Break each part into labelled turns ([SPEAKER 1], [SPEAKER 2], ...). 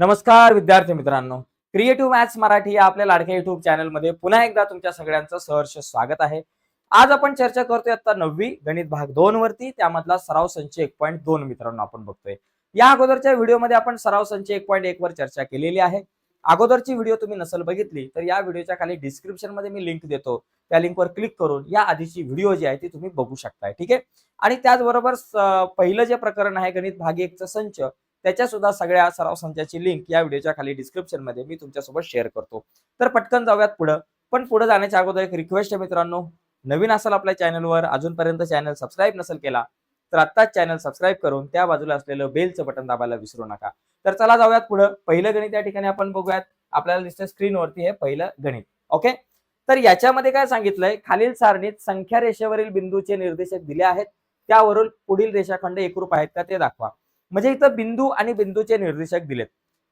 [SPEAKER 1] नमस्कार विद्यार्थी मित्रांनो. क्रिएटिव्ह मॅथ्स मराठी या आपल्या लाडक्या युट्यूब चॅनलमध्ये पुन्हा एकदा तुमच्या सगळ्यांचं सहर्ष स्वागत आहे. आज आपण चर्चा करतोय आता नववी गणित भाग दोन वरती. त्यामधला सराव संच एक पॉईंट दोन मित्रांनो आपण बघतोय. या अगोदरच्या व्हिडिओमध्ये आपण सराव संच एक पॉईंट एक वर चर्चा केलेली आहे. अगोदरची व्हिडिओ तुम्ही नसल बघितली तर या व्हिडिओच्या खाली डिस्क्रिप्शनमध्ये मी लिंक देतो. त्या लिंकवर क्लिक करून या आधीची व्हिडिओ जी आहे ती तुम्ही बघू शकताय ठीक आहे? आणि त्याचबरोबर पहिलं जे प्रकरण आहे गणित भाग एकचं संच त्याच्या सुद्धा सगळ्या सराव संचाची लिंक या व्हिडिओच्या खाली डिस्क्रिप्शनमध्ये मी तुमच्यासोबत शेअर करतो. तर पटकन जाऊयात पुढं. पण पुढे जाण्याच्या अगोदर एक रिक्वेस्ट आहे मित्रांनो. नवीन असाल आपल्या चॅनलवर अजूनपर्यंत चॅनल सबस्क्राईब नसेल केला तर आत्ताच चॅनल सबस्क्राईब करून त्या बाजूला असलेलं बेलचं बटन दाबायला विसरू नका. तर चला जाऊयात पुढं. पहिलं गणित या ठिकाणी आपण बघूयात. आपल्याला दिसतं स्क्रीनवरती हे पहिलं गणित. ओके तर याच्यामध्ये काय सांगितलंय? खालील सारणीत संख्या रेषेवरील बिंदूचे निर्देशक दिले आहेत. त्यावरून पुढील रेषाखंड एकरूप आहेत का ते दाखवा. म्हणजे इथं बिंदू आणि बिंदूचे निर्देशक दिलेत.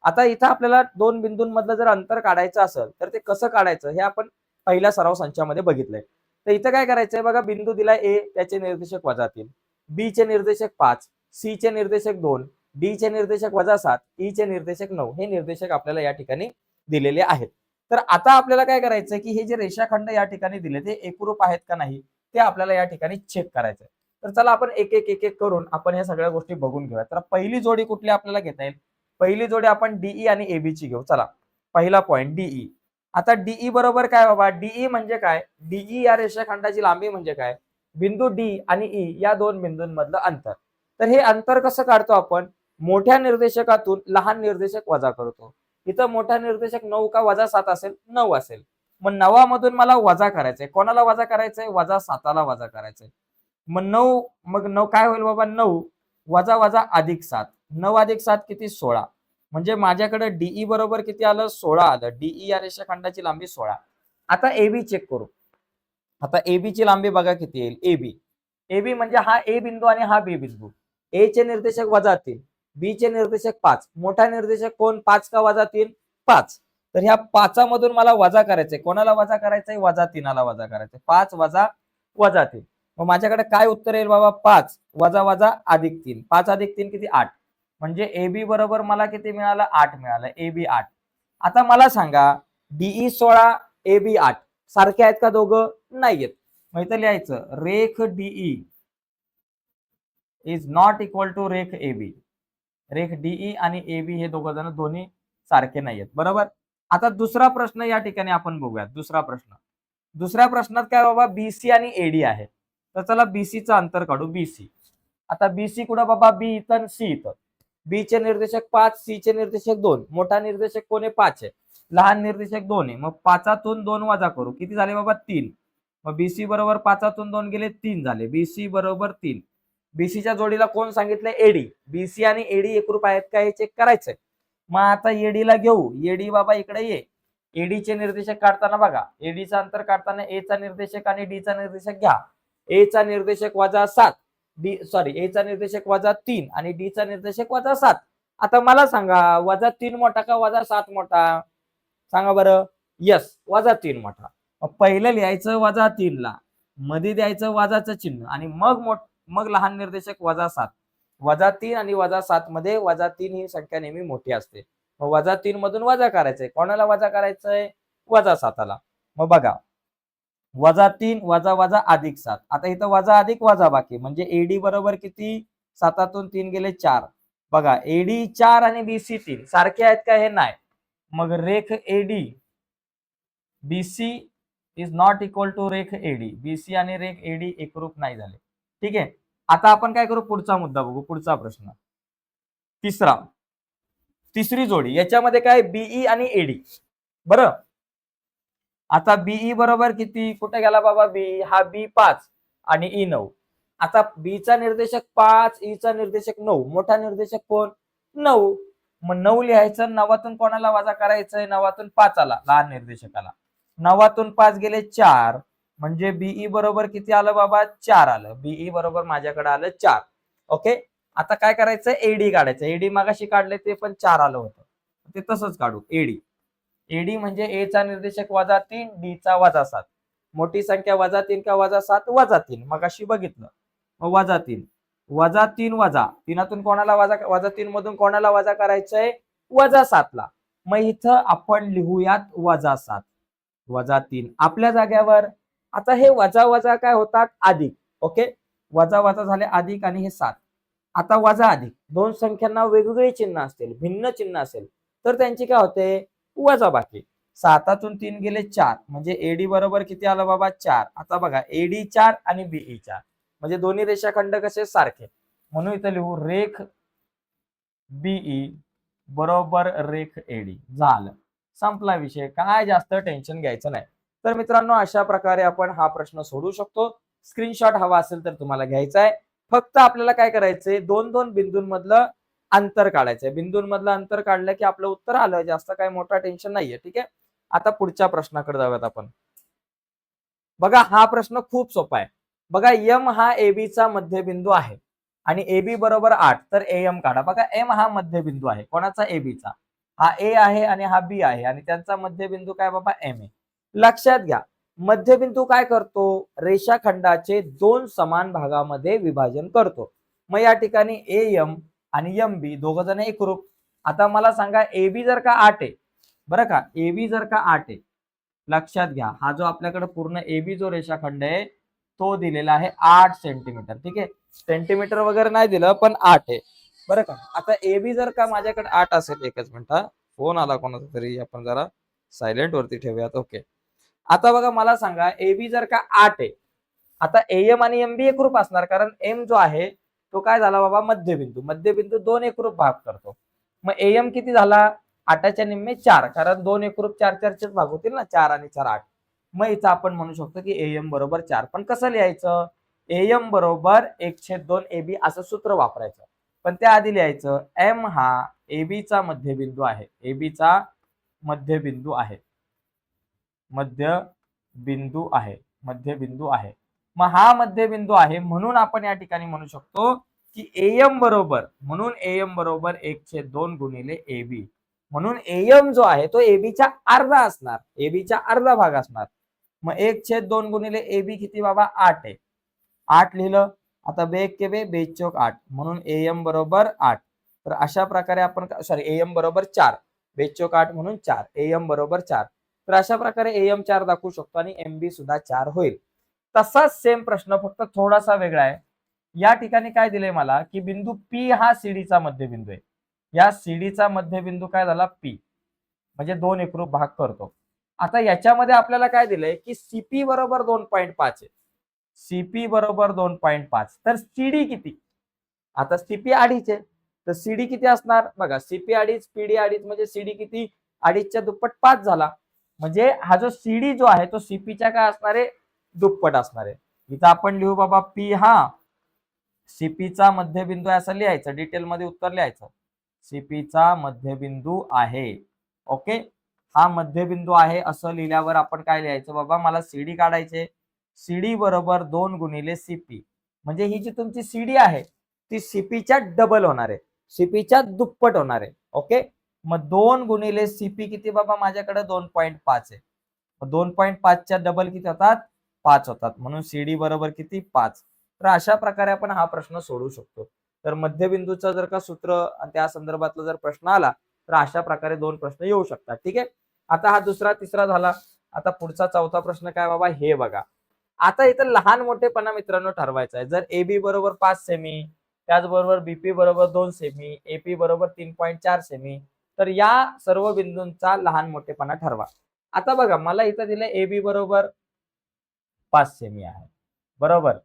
[SPEAKER 1] आता इथं आपल्याला दोन बिंदूंमधलं जर अंतर काढायचं असेल तर ते कसं काढायचं हे आपण पहिल्या सराव संचामध्ये बघितलंय. तर इथं काय करायचंय बघा बिंदू दिलाय ए त्याचे निर्देशक वजा तीन. बी चे निर्देशक पाच सी चे निर्देशक दोन डी चे निर्देशक वजा सात ई चे निर्देशक नऊ हे निर्देशक आपल्याला या ठिकाणी दिलेले आहेत. तर आता आपल्याला काय करायचं की हे जे रेषाखंड या ठिकाणी दिले ते एकरूप आहेत का नाही ते आपल्याला या ठिकाणी चेक करायचंय. तर चला आपण एक एक एक एक करून आपण या सगळ्या गोष्टी बघून घेऊया. तर पहिली जोडी कुठली आपल्याला घेता येईल? पहिली जोडी आपण डीई e आणि एबी ची घेऊ. चला. पहिला पॉईंट डीई e. आता डीई e बरोबर काय बाबा? डीई म्हणजे काय? डीई या रेषाखंडाची लांबी म्हणजे काय? बिंदू डी आणि ई या दोन बिंदूंमधलं अंतर. तर हे अंतर कसं काढतो आपण? मोठ्या निर्देशकातून लहान निर्देशक वजा करतो. इथं मोठा निर्देशक नऊ का वजा सात असेल? नऊ असेल. मग नवामधून मला वजा करायचंय. कोणाला वजा करायचंय? वजा साताला वजा करायचंय. मग नऊ मग नऊ काय होईल बाबा? नऊ वजा वजा अधिक सात. नऊ अधिक सात किती? सोळा. म्हणजे माझ्याकडे डीई बरोबर किती आलं? सोळा आलं. डीई या रेषाखंडाची लांबी सोळा. आता एबी चेक करू. आता एबी ची लांबी बघा किती येईल. एबी एबी म्हणजे हा ए बिंदू आणि हा बी बिंदू. ए चे निर्देशक वजा तीन. बी चे निर्देशक पाच. मोठा निर्देशक कोण? पाच का वजा तीन? पाच. तर ह्या पाचामधून मला वजा करायचंय. कोणाला वजा करायचंय? वजा तीनाला वजा करायचंय. पाच वजा वजा तीन. मग माझ्याकडे काय उत्तर येईल बाबा? पाच. वजा वजा अधिक तीन. पाच अधिक तीन किती? आठ. म्हणजे ए बी बरोबर मला किती मिळालं? आठ मिळालं. ए बी आठ. आता मला सांगा डीई सोळा ए बी आठ सारखे आहेत का दोघं? नाहीयेत मग इथं लिहायचं रेख D E is not equal to रेख ए बी. रेख डीई आणि ए बी हे दोघं जण दोन्ही सारखे नाही आहेत. बरोबर? आता दुसरा प्रश्न या ठिकाणी आपण बघूयात. दुसरा प्रश्न. दुसऱ्या प्रश्नात काय बाबा? बीसी आणि एडी आहे. तर चला बीसीचं अंतर काढू बीसी आता बीसी कुठं बाबा? बी इथं सी इथं. बी चे निर्देशक पाच सी चे निर्देशक दोन. मोठा निर्देशक कोण? आहे पाच आहे. लहान निर्देशक दोन आहे. मग पाचातून दोन वजा करू. किती झाले बाबा? तीन. मग बीसी बरोबर पाचातून दोन गेले तीन झाले. बीसी बरोबर तीन. बीसीच्या जोडीला कोण सांगितलंय एडी बीसी आणि एडी एकरूप आहेत का? हे चेक करायचंय. मग आता एडीला घेऊ. एडी बाबा इकडे ये. एडीचे निर्देशक काढताना बघा. एडीचा अंतर काढताना ए चा निर्देशक आणि डी चा निर्देशक घ्या. ए चा निर्देशक वजा सात डी सॉरी ए चा निर्देशक वजा तीन आणि डी चा निर्देशक वजा सात. आता मला सांगा वजा तीन मोठा का वजा सात मोठा? सांगा बरं. यस वजा तीन मोठा. पहिलं लिहायचं वजा तीन ला मध्ये द्यायचं वजाचं चिन्ह आणि मग मोठ मग लहान निर्देशक वजा सात. वजा तीन आणि वजा सात मध्ये वजा तीन ही संख्या नेहमी मोठी असते. मग वजा तीन मधून वजा करायचंय. कोणाला वजा करायचंय? वजा साताला. मग बघा. वजा तीन वजा वजा अधिक सात. आता इथं वजा अधिक वजा बाकी. म्हणजे एडी बरोबर किती? सातातून तीन गेले चार. बघा एडी चार आणि बीसी तीन. सारखे आहेत का हे? नाही. मग रेख A D B C is not equal to रेख एडी बीसी आणि रेख एडी एकरूप नाही झाले. ठीक आहे? आता आपण काय करू? पुढचा मुद्दा बघू. पुढचा प्रश्न. तिसरा. तिसरी जोडी. याच्यामध्ये काय? बीई आणि एडी बरं? आता बीई बरोबर किती? कुठे गेला बाबा बी? हा बी पाच आणि ई नऊ. आता बीचा निर्देशक पाच ई चा निर्देशक नऊ. मोठा निर्देशक कोण? नऊ. मग नऊ लिहायचं नवातून कोणाला वजा करायचंय? नवातून पाच आला लहान निर्देशकाला. नवातून पाच गेले चार. म्हणजे बीई बरोबर किती आलं बाबा? चार आलं. बीई बरोबर माझ्याकडे आलं चार. ओके? आता काय करायचं? एडी काढायचं. एडी मागाशी काढले ते पण चार आलं होतं. ते तसंच काढू. एडी एडी म्हणजे ए चा निर्देशक वजा तीन डी चा वजा सात. मोठी संख्या वजा तीन का वजा सात वजा तीन. मग अशी बघितलं. मग वजा तीन. वजा तीन वजा. तीनातून कोणाला वजा वजा तीन मधून कोणाला वजा करायचंय? वजा सातला. मग इथं आपण लिहूयात वजा सात. वजा तीन. आपल्या जाग्यावर. आता हे वजा वजा काय होतात? अधिक. ओके? वजा वजा झाले अधिक आणि हे सात. आता वजा अधिक. दोन संख्यांना वेगवेगळी चिन्ह असतील भिन्न चिन्ह असेल. तर त्यांची काय होते? वजा बाकी. सातातून तीन गेले चार. म्हणजे एडी बरोबर किती आलं बाबा? चार. आता बघा एडी चार आणि बीई चार. म्हणजे दोन्ही रेषाखंड कसे? सारखे. म्हणून इथं लिहू रेख बीई बरोबर रेख एडी झालं. संपला विषय. काय जास्त टेन्शन घ्यायचं नाही. तर मित्रांनो अशा प्रकारे आपण हा प्रश्न सोडू शकतो. स्क्रीनशॉट हवा असेल तर तुम्हाला घ्यायचा आहे. फक्त आपल्याला काय करायचंय? दोन दोन बिंदूंमधलं अंतर काढायचंय. बिंदूंमधलं अंतर काढलं की आपलं उत्तर आलं जास्त काही मोठा टेन्शन नाहीये ठीक आहे? आता पुढच्या प्रश्नाकडे जाऊयात आपण. बघा हा प्रश्न खूप सोपा आहे. बघा यम हा एबीचा मध्यबिंदू आहे आणि एबी बरोबर आठ तर एम काढा. बघा एम हा मध्यबिंदू आहे. कोणाचा? एबीचा हा ए आहे आणि हा बी आहे आणि त्यांचा मध्यबिंदू काय बाबा? एम ए लक्षात घ्या. मध्यबिंदू काय करतो? रेषाखंडाचे दोन समान भागामध्ये विभाजन करतो. मग या ठिकाणी ए एम आणि एम बी दोघ जण एकरूप. आता मला सांगा ए बी जर का आठ आहे बरं का? ए बी जर का आठ आहे लक्षात घ्या हा जो आपल्याकडे पूर्ण ए बी जो रेषाखंड आहे तो दिलेला आहे आठ सेंटीमीटर ठीक आहे? सेंटीमीटर वगैरे नाही दिलं पण आठ आहे. बरं का? आता ए बी जर का माझ्याकडे आठ असेल एकच मिनिट फोन आला कोणाचा तरी आपण जरा सायलेंट वरती ठेवूयात ओके आता बघा मला सांगा ए बी जर का आठ आहे आता एम आणि एम बी एकरूप असणार कारण एम जो आहे तो काय झाला बाबा मध्यबिंदू. मध्यबिंदू दोन एकरूप भाग करतो. मग एम किती झाला? आठाच्या निम्मे चार. कारण दोन एकरूप चार चारचेच भाग होतील ना चार आणि चार आठ. मग इथं आपण म्हणू शकतो की एम बरोबर चार. पण कसं लिहायचं? एम बरोबर एकशे दोन ए बी असं सूत्र वापरायचं. पण त्याआधी लिहायचं एम हा एबीचा मध्यबिंदू आहे. एबीचा मध्यबिंदू आहे. मध्यबिंदू आहे. मध्यबिंदू आहे. मग हा मध्यबिंदू आहे म्हणून आपण या ठिकाणी म्हणू शकतो की एम बरोबर म्हणून एम बरोबर एक छेद दोन गुणिले एबी म्हणून एम जो आहे तो एबीच्या अर्धा असणार एबीच्या अर्धा भाग असणार. मग एक छेद दोन गुणिले एबी किती बाबा? आठ आहे. आठ लिहिलं आता बे के बे बेच चौक आठ. म्हणून एम बरोबर आठ. तर अशा प्रकारे आपण सॉरी एम बरोबर चार. बेच चौक आठ म्हणून चार. ए एम बरोबर चार. तर अशा प्रकारे एम चार दाखवू शकतो आणि एम बी सुद्धा चार होईल. तसाच सेम प्रश्न फक्त थोडासा वेगळा आहे. या ठिकाणी काय दिले मला की बिंदू पी हा सीडीचा मध्यबिंदू आहे. या सीडीचा मध्यबिंदू काय झाला? पी म्हणजे दोन एकरूप भाग करतो. आता याच्यामध्ये आपल्याला काय दिलंय की सीपी बरोबर दोन पॉईंट पाच आहे. सीपी बरोबर दोन पॉईंट पाच. तर सीडी किती? आता सीपी अडीच आहे. तर सीडी किती असणार? बघा सीपी अडीच पीडी अडीच म्हणजे सीडी किती? अडीचच्या दुप्पट पाच झाला. म्हणजे हा जो सीडी जो आहे तो सीपीच्या काय असणार आहे? दुप्पट असणार आहे. इथं आपण लिहू बाबा पी हा. सीपीचा मध्यबिंदू आहे असं लिहायचं डिटेलमध्ये उत्तर लिहायचं. सीपीचा मध्यबिंदू आहे. ओके हा मध्यबिंदू आहे असं लिहिल्यावर आपण काय लिहायचं बाबा? मला सीडी काढायचे. सीडी बरोबर दोन गुणिले सीपी म्हणजे ही जी तुमची सीडी आहे ती सीपीच्या डबल होणार आहे. सीपीच्या दुप्पट होणार आहे. ओके मग दोन गुणिले सीपी किती बाबा? माझ्याकडे दोन पॉईंट पाच आहे. दोन पॉईंट पाचच्या डबल किती होतात? पाच होतात. म्हणून सीडी बरोबर किती? पाच. तर अशा प्रकारे आपण हा प्रश्न सोडू शकतो. तर मध्यबिंदूचा जर का सूत्र त्या संदर्भातला जर प्रश्न आला तर अशा प्रकारे दोन प्रश्न येऊ शकतात. ठीक आहे? आता हा दुसरा तिसरा झाला. आता पुढचा चौथा प्रश्न काय बाबा? हे बघा. आता इथं लहान मोठेपणा मित्रांनो ठरवायचा आहे. जर ए बी बरोबर पाच सेमी त्याचबरोबर बीपी बरोबर दोन सेमी एपी बरोबर तीन पॉईंट चार सेमी तर या सर्व बिंदूंचा लहान मोठेपणा ठरवा. आता बघा मला इथं दिलं ए बी बरोबर पाच सेमी आहे. बरोबर?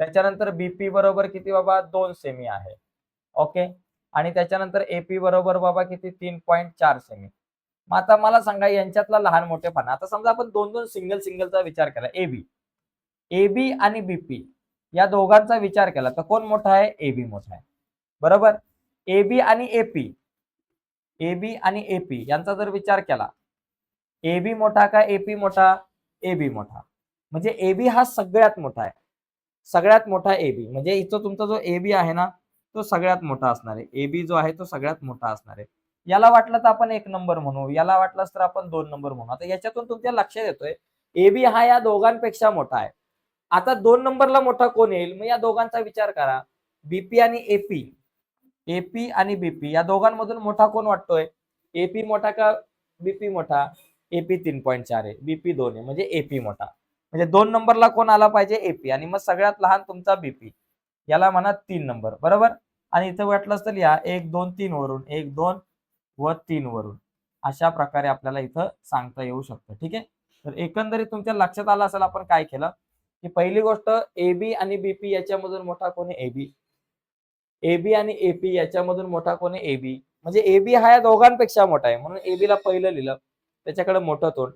[SPEAKER 1] त्याच्यानंतर बीपी बरोबर किती बाबा? दोन सेमी आहे. ओके आणि त्याच्यानंतर एपी बरोबर बाबा किती? तीन पॉईंट चार सेमी मग आता मला सांगा यांच्यातला लहान मोठेपणा. आता समजा आपण दोन दोन सिंगल सिंगलचा विचार केला. एबी एबी आणि बीपी या दोघांचा विचार केला तर कोण मोठा आहे? एबी मोठा आहे. बरोबर? एबी आणि एपी एबी आणि एपी यांचा जर विचार केला. एबी मोठा का एपी मोठा? एबी मोठा. म्हणजे ए बी हा सगळ्यात मोठा आहे. सगळ्यात मोठा ए बी म्हणजे इथं तुमचा जो ए बी आहे ना तो सगळ्यात मोठा असणार आहे. ए बी जो आहे तो सगळ्यात मोठा असणार आहे. याला वाटलं तर आपण एक नंबर म्हणू. याला वाटलंच तर आपण दोन नंबर म्हणू. आता याच्यातून तुमच्या लक्षात येतोय ए बी हा या दोघांपेक्षा मोठा आहे. आता दोन नंबरला मोठा कोण येईल? मग या दोघांचा विचार करा. बीपी आणि एपी एपी आणि बीपी या दोघांमधून मोठा कोण वाटतोय? एपी मोठा का बीपी मोठा? एपी तीन पॉईंट चार आहे. बीपी दोन आहे. म्हणजे एपी मोठा. म्हणजे दोन नंबरला कोण आला पाहिजे? एपी आणि मग सगळ्यात लहान तुमचा बीपी याला म्हणा तीन नंबर. बरोबर? आणि इथं वाटलंच तर लिहा एक दोन तीन वरून. एक दोन व तीन वरून. अशा प्रकारे आपल्याला इथं सांगता येऊ शकतं. ठीक आहे? तर एकंदरीत तुमच्या लक्षात आलं असेल आपण काय केलं? की पहिली गोष्ट एबी आणि बीपी याच्यामधून मोठा कोण आहे? एबी एबी आणि एपी याच्यामधून मोठा कोण आहे? एबी म्हणजे एबी हा या दोघांपेक्षा मोठा आहे. म्हणून एबी ला पहिलं लिहिलं. त्याच्याकडे मोठं तोंड.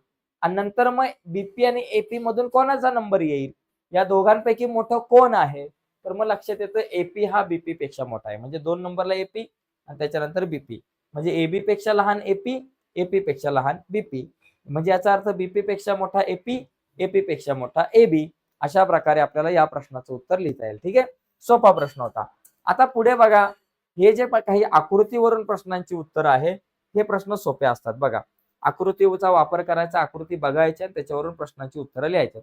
[SPEAKER 1] आणि नंतर मग बीपी आणि एपी मधून कोणाचा नंबर येईल? या दोघांपैकी मोठं कोण आहे? तर मग लक्षात येतं एपी हा बीपी पेक्षा मोठा आहे. म्हणजे दोन नंबरला एपी आणि त्याच्यानंतर बीपी म्हणजे एबी पेक्षा लहान एपी एपी पेक्षा लहान बीपी म्हणजे याचा अर्थ बीपी पेक्षा मोठा एपी एपी पेक्षा मोठा एबी अशा प्रकारे आपल्याला या प्रश्नाचं उत्तर लिहिता येईल. ठीक आहे? सोपा प्रश्न होता. आता पुढे बघा. हे जे काही आकृतीवरून प्रश्नांची उत्तर आहे हे प्रश्न सोपे असतात. बघा. आकृतीचा वापर करायचा आकृती बघायची आणि त्याच्यावरून प्रश्नांची उत्तरं लिहायची.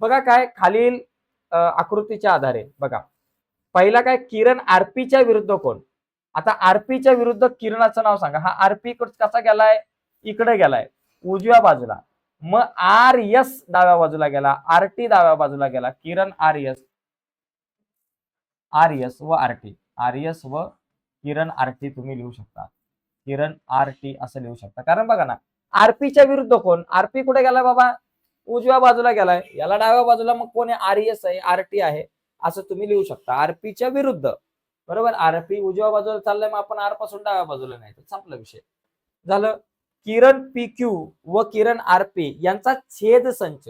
[SPEAKER 1] बघा काय खालील आकृतीच्या आधारे. बघा. पहिला काय किरण आरपीच्या विरुद्ध कोण? आता आरपीच्या विरुद्ध किरणाचं नाव सांगा. हा आरपी कसा गेलाय? इकडे गेलाय. उजव्या बाजूला. मग आर एस डाव्या बाजूला गेला. आर टी डाव्या बाजूला गेला. किरण आर एस आर एस व आर टी. आर एस व किरण आर टी तुम्ही लिहू शकता. किरण आर टी असं लिहू शकता. कारण बघा ना आरपीच्या विरुद्ध कोण? आरपी कुठे गेला बाबा? उजव्या बाजूला गेलाय. याला डाव्या बाजूला मग कोण आहे? आरईएस आहे आरटी आहे. असं तुम्ही लिहू शकता. आरपीच्या विरुद्ध. बरोबर? आरपी उजव्या बाजूला चाललंय मग आपण आरपासून डाव्या बाजूला नाही. तर संपला विषय. झालं? किरण पी क्यू व किरण आरपी यांचा छेद संच.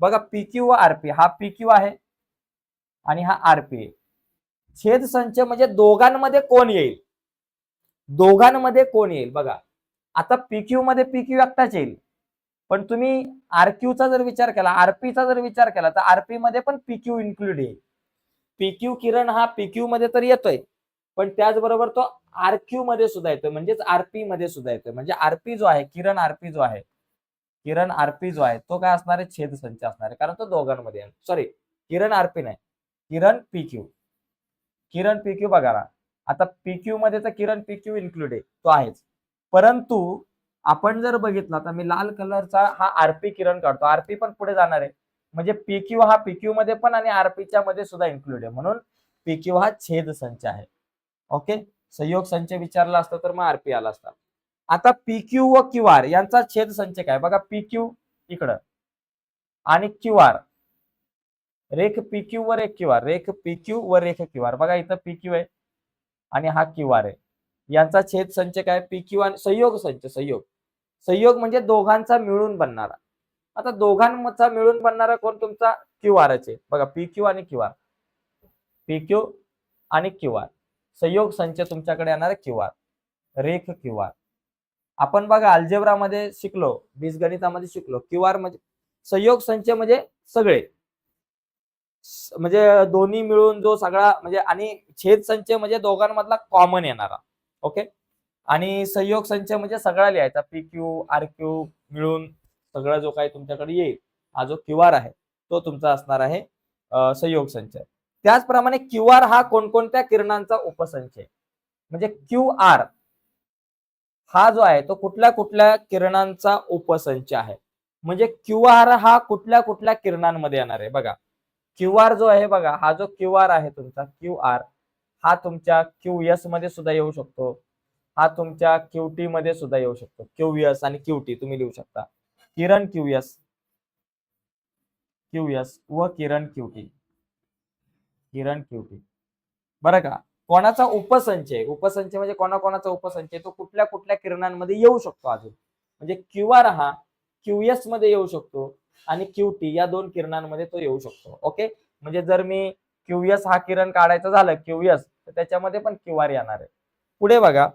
[SPEAKER 1] बघा पी क्यू व आरपी हा पी क्यू आहे आणि हा आरपी छेद संच म्हणजे दोघांमध्ये कोण येईल? दोघांमध्ये कोण येईल? बघा. आता पीक्यू मध्ये पीक्यू एकटाच येईल. पण तुम्ही आरक्यूचा जर विचार केला आरपीचा जर विचार केला तर आरपी मध्ये पण पीक्यू इन्क्लूड येईल. पीक्यू किरण हा पीक्यू मध्ये तर येतोय पण त्याचबरोबर तो आरक्यू मध्ये सुद्धा येतोय म्हणजेच आरपी मध्ये सुद्धा येतोय. म्हणजे आरपी जो आहे किरण आरपी जो आहे किरण आरपी जो आहे तो काय असणार आहे? छेद संच असणार आहे कारण तो दोघांमध्ये सॉरी किरण आरपी नाही किरण पीक्यू किरण पीक्यू बघा ना. आता पीक्यू मध्ये तर किरण पीक्यू इन्क्लूड आहे तो आहेच. परंतु आपण जर बघितला तर मी लाल कलरचा हा आरपी किरण काढतो. आरपी पण पुढे जाणार आहे. म्हणजे पीक्यू हा पीक्यू मध्ये पण आणि आरपीच्या मध्ये सुद्धा इन्क्लूड आहे. म्हणून पीक्यू हा छेद संच आहे. ओके संयोग संच विचारला असता तर मग आरपी आला असता. आता पीक्यू व क्यू आर यांचा छेद संच काय? बघा पीक्यू इकडं. आणि क्यू आर. रेख पीक्यू व रेख क्यू आर. रेख पीक्यू व रेख क्यू आर. बघा इथं पीक्यू आहे. आणि हा क्यू आर आहे. यांचा छेद संच काय? पीक्यू आणि संयोग संच संयोग. संयोग म्हणजे दोघांचा मिळून बनणारा. आता दोघांचा मिळून बनणारा कोण तुमचा? क्यू आर आहे बघा पी क्यू आणि क्यू आर. पी क्यू आणि क्यू आर. संयोग संच तुमच्याकडे येणार क्यू आर. रेख क्यू आर. आपण बघा अल्जेब्रामध्ये शिकलो बीजगणितामध्ये शिकलो. क्यू आर म्हणजे संयोग संच म्हणजे सगळे. म्हणजे दोन्ही मिळून जो सगळा म्हणजे आणि छेद संच म्हणजे दोघांमधला कॉमन येणारा. ओके? आणि सहयोग संच म्हणजे सगळा लिहायचा पी क्यू आर क्यू मिळून सगळा जो काही तुमच्याकडे येईल हा जो क्यू आर आहे तो तुमचा असणार आहे सहयोग संच. त्याचप्रमाणे क्यू आर हा कोणकोणत्या किरणांचा उपसंच आहे? म्हणजे क्यू आर हा जो आहे तो कुठल्या कुठल्या किरणांचा उपसंच आहे? म्हणजे क्यू आर हा कुठल्या कुठल्या किरणांमध्ये येणार आहे? बघा क्यू आर जो आहे बघा हा जो क्यू आर आहे तुमचा क्यू आर हा तुमच्या क्यू एसमध्ये सुद्धा येऊ शकतो. हा तुमच्या क्यू टी मध्ये सुद्धा येऊ शकतो. क्यू एस आणि क्यू टी तुम्ही लिहू शकता. किरण क्यू एस क्यू एस व किरण क्यू टी किरण क्यू टी बरं का? कोणाचा उपसंच आहे उपसंच म्हणजे कोणाकोणाचा उपसंच आहे तो कुठल्या कुठल्या किरणांमध्ये येऊ शकतो अजून? म्हणजे क्यू आर हा क्यू एसमध्ये येऊ शकतो आणि क्यू टी या दोन किरणांमध्ये तो येऊ शकतो. ओके? म्हणजे जर मी क्यू एस हा किरण काढायचा झालं क्यू एस तर त्याच्यामध्ये पण क्यू आर येणार आहे. पुढे बघा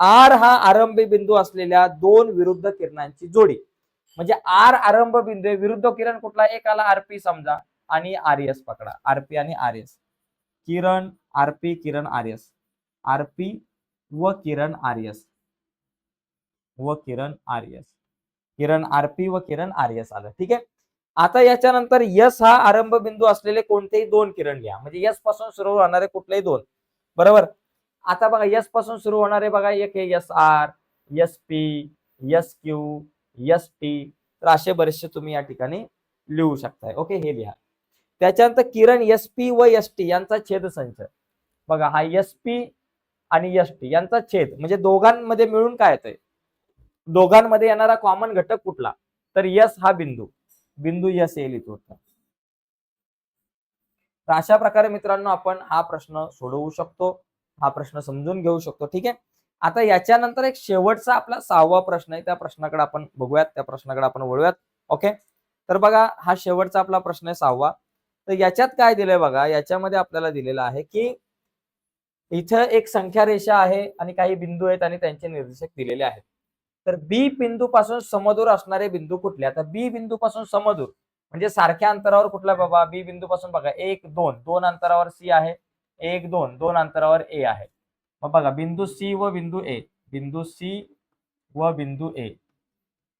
[SPEAKER 1] आर हा आरंभी बिंदू असलेल्या दोन विरुद्ध किरणांची जोडी. म्हणजे आर आरंभ बिंदू आहे विरुद्ध किरण कुठला? एक आला आरपी समजा आणि आर एस पकडा. आरपी आणि आर एस. किरण आरपी किरण आर एस. आरपी व किरण आर एस. व किरण आर एस. किरण आरपी व किरण आर एस आलं. ठीक आहे? आता याच्यानंतर यस हा आरंभ बिंदू असलेले कोणतेही दोन किरण लिहा म्हणजे यसपासून सुरू होणारे कुठलेही दोन. बरोबर? आता बघा यसपासून सुरू होणारे बघा एक हे S R S P S Q S T तर असे बरेचसे तुम्ही या ठिकाणी लिहू शकताय. ओके हे लिहा. त्याच्यानंतर किरण एस पी व एस टी यांचा छेदसंच. बघा हा एस पी आणि एस टी यांचा छेद म्हणजे दोघांमध्ये मिळून काय येतंय? दोघांमध्ये येणारा कॉमन घटक कुठला? तर यस हा बिंदू. बिंदू यस येईल इथं तर अशा प्रकारे मित्रांनो आपण हा प्रश्न सोडवू शकतो हा प्रश्न समजून घेऊ शकतो ठीक आहे? आता याच्यानंतर एक शेवटचा आपला सहावा प्रश्न आहे त्या प्रश्नाकडे आपण बघूयात त्या प्रश्नाकडे आपण वळूयात ओके? तर बघा हा शेवटचा आपला प्रश्न आहे सहावा. तर याच्यात काय दिलंय बघा याच्यामध्ये आपल्याला दिलेलं आहे की इथं एक संख्या रेषा आहे आणि काही बिंदू आहेत आणि त्यांचे निर्देशक दिलेले आहेत. तर बी बिंदू पासून समदूर असणारे बिंदू कुठले? आता बी बिंदू पासून समदूर म्हणजे सारख्या अंतरावर कुठला बाबा? बी बिंदू पासून बघा. एक दोन. दोन अंतरावर सी आहे. एक दोन. दोन अंतरावर ए आहे. मग बघा बिंदू सी व बिंदू ए. बिंदू सी व बिंदू ए.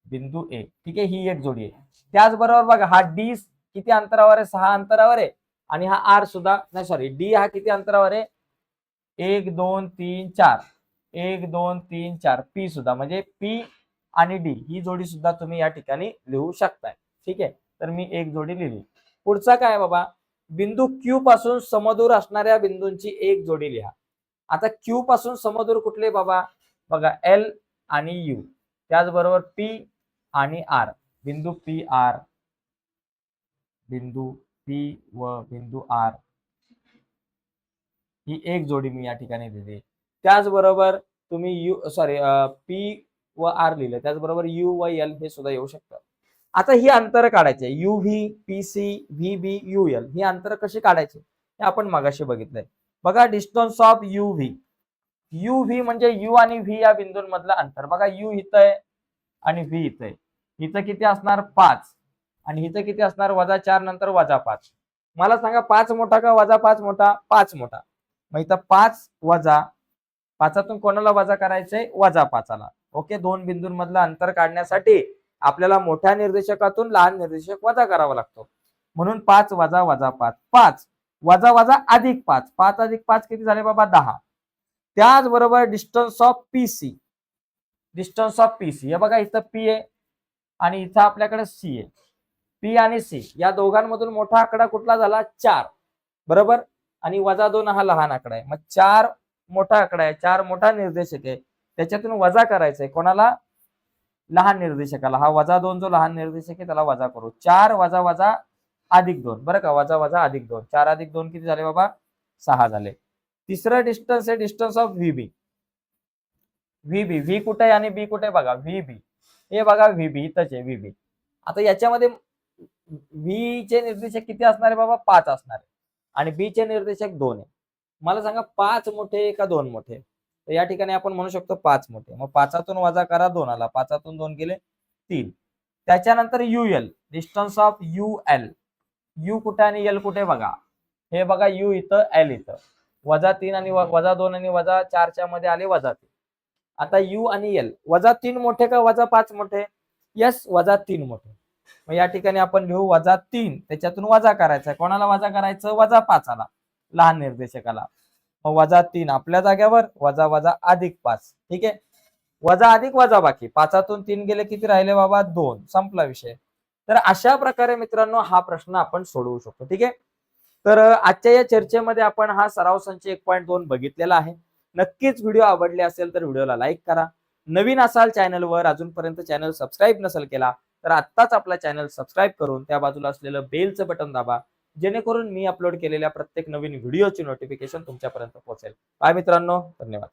[SPEAKER 1] बिंदू ए. ठीक आहे? ही एक जोडी आहे. त्याचबरोबर बघा हा डी किती अंतरावर आहे? सहा अंतरावर आहे. आणि हा आर सुद्धा नाही सॉरी डी हा किती अंतरावर आहे? एक दोन तीन चार. एक दोन तीन चार. पी सुद्धा. म्हणजे पी आणि डी ही जोडी सुद्धा तुम्ही या ठिकाणी लिहू शकताय. ठीक आहे? तर मी एक जोडी लिहिली. पुढचा काय बाबा? बिंदू क्यू पासून समदूर असणाऱ्या बिंदूंची एक जोडी लिहा. आता क्यू पासून समदूर कुठले बाबा? बघा एल आणि यू त्याचबरोबर पी आणि आर बिंदू पी आर बिंदू पी व बिंदू आर ही एक जोडी मी या ठिकाणी दिली. त्याचबरोबर तुम्ही यू सॉरी पी व आर लिहिलं. त्याचबरोबर यू व एल हे सुद्धा येऊ शकतं. आता ही अंतर काढायचे U V P C V B U L ही अंतर कशी काढायची? हे आपण मगाशी बघितलंय. बघा distance of U V U V म्हणजे यू आणि व्ही या बिंदूंमधलं अंतर. बघा यू इथं आहे आणि व्ही इथं आहे. इथं किती असणार? पाच. आणि इथं किती असणार? वजा चार नंतर वजा पाच. मला सांगा पाच मोठा का वजा पाच मोठा? पाच मोठा. मग इथं पाच वजा पाचातून कोणाला वजा करायचंय? वजा पाचाला. ओके दोन बिंदूंमधलं अंतर काढण्यासाठी आपल्याला मोठ्या निर्देशकातून लहान निर्देशक वजा करावा लागतो. म्हणून पाच वजा वजा पाच. पाच. वजा वजा अधिक पाच. पाच अधिक पाच किती झाले बाबा? दहा. त्याचबरोबर distance of P C distance of P C हे बघा इथं पी आहे आणि इथं आपल्याकडे सी आहे पी आणि सी या दोघांमधून मोठा आकडा कुठला झाला? चार. बरोबर? आणि वजा दोन हा लहान आकडा आहे. मग चार मोठा आकडा आहे. चार मोठा निर्देशक आहे. त्याच्यातून वजा करायचा आहे कोणाला? लहान निर्देशकाला. हा वजा दोन जो लहान निर्देशक आहे त्याला वजा करू. चार वजा वजा अधिक दोन. बरं का? वजा वजा अधिक दोन. चार अधिक दोन किती झाले बाबा? सहा झाले. तिसरं डिस्टन्स आहे distance of V B V B V कुठे आहे आणि बी कुठे बघा. व्ही बी हे बघा व्ही बी इथंच आहे व्ही बी आता याच्यामध्ये व्ही चे निर्देशक किती असणार आहे बाबा? पाच असणार आहे. आणि बी चे निर्देशक दोन आहे. मला सांगा पाच मोठे का दोन मोठे? तर या ठिकाणी आपण म्हणू शकतो पाच मोठे. मग पाचातून वजा करा दोन आला. पाचातून दोन गेले तीन. त्याच्यानंतर U L distance of U L U कुठे आणि एल कुठे बघा. हे बघा यू इथं एल इथं. वजा तीन आणि वजा दोन आणि वजा चारच्या मध्ये आले वजा तीन. आता यू आणि एल वजा तीन मोठे का वजा पाच मोठे? यस वजा तीन मोठे. मग या ठिकाणी आपण लिहू वजा तीन. त्याच्यातून वजा करायचा कोणाला वजा करायचं? वजा पाच आला. लहान निर्देशकाला. वजा तीन आपल्या जाग्यावर वजा वजा अधिक पाच. ठीक आहे? वजा अधिक वजा बाकी. पाचातून तीन गेले किती राहिले बाबा? दोन. संपला विषय. तर अशा प्रकारे मित्रांनो हा प्रश्न आपण सोडवू शकतो. ठीक आहे? तर आजच्या या चर्चेमध्ये आपण हा सराव संच एक पॉईंट दोन बघितलेला आहे. नक्कीच व्हिडिओ आवडले असेल तर व्हिडिओला लाईक करा. नवीन असाल चॅनलवर अजूनपर्यंत चॅनल सबस्क्राईब नसेल केला तर आत्ताच आपला चॅनल सबस्क्राईब करून त्या बाजूला असलेलं बेलचं बटन दाबा. जेणेकरून मी अपलोड केलेल्या प्रत्येक नवीन व्हिडिओची नोटिफिकेशन तुमच्यापर्यंत पोहोचेल. बाय मित्रांनो धन्यवाद.